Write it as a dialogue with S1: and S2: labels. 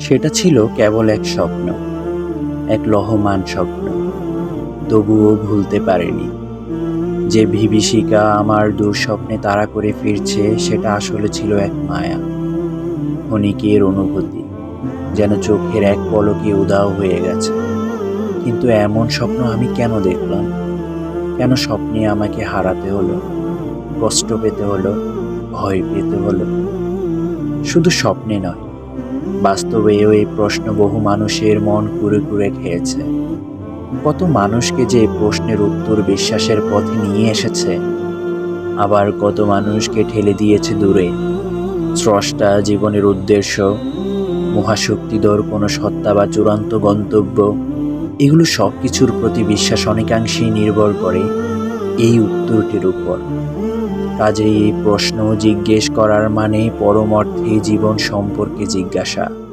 S1: সেটা ছিল কেবল এক স্বপ্ন, এক লহমান স্বপ্ন। তবুও ভুলতে পারেনি। যে বিভীষিকা আমার দুঃস্বপ্নে তাড়া করে ফিরছে, সেটা আসলে ছিল এক মায়া। ক্ষণিকের অনুভূতি যেন চোখের এক পলকে উদাও হয়ে গেছে। কিন্তু এমন স্বপ্ন আমি কেন দেখলাম? কেন স্বপ্নে আমাকে হারাতে হলো? কষ্ট পেতে হলো? ভয় পেতে হলো? শুধু স্বপ্নে নয় বাস্তবেও এই প্রশ্ন বহু মানুষের মন কুড়ে কুড়ে খেয়েছে। কত মানুষকে যে প্রশ্নের উত্তর বিশ্বাসের পথে নিয়ে এসেছে, আবার কত মানুষকে ঠেলে দিয়েছে দূরে। স্রষ্টা জীবনের উদ্দেশ্য, মহাশক্তিধর কোনো সত্তা বা চূড়ান্ত গন্তব্য, এগুলো সব কিছুর প্রতি বিশ্বাস অনেকাংশেই নির্ভর করে। এই উত্তরটির উপর। কাজেই এই প্রশ্ন জিজ্ঞেস করার মানে পরম অর্থে জীবন সম্পর্কে জিজ্ঞাসা।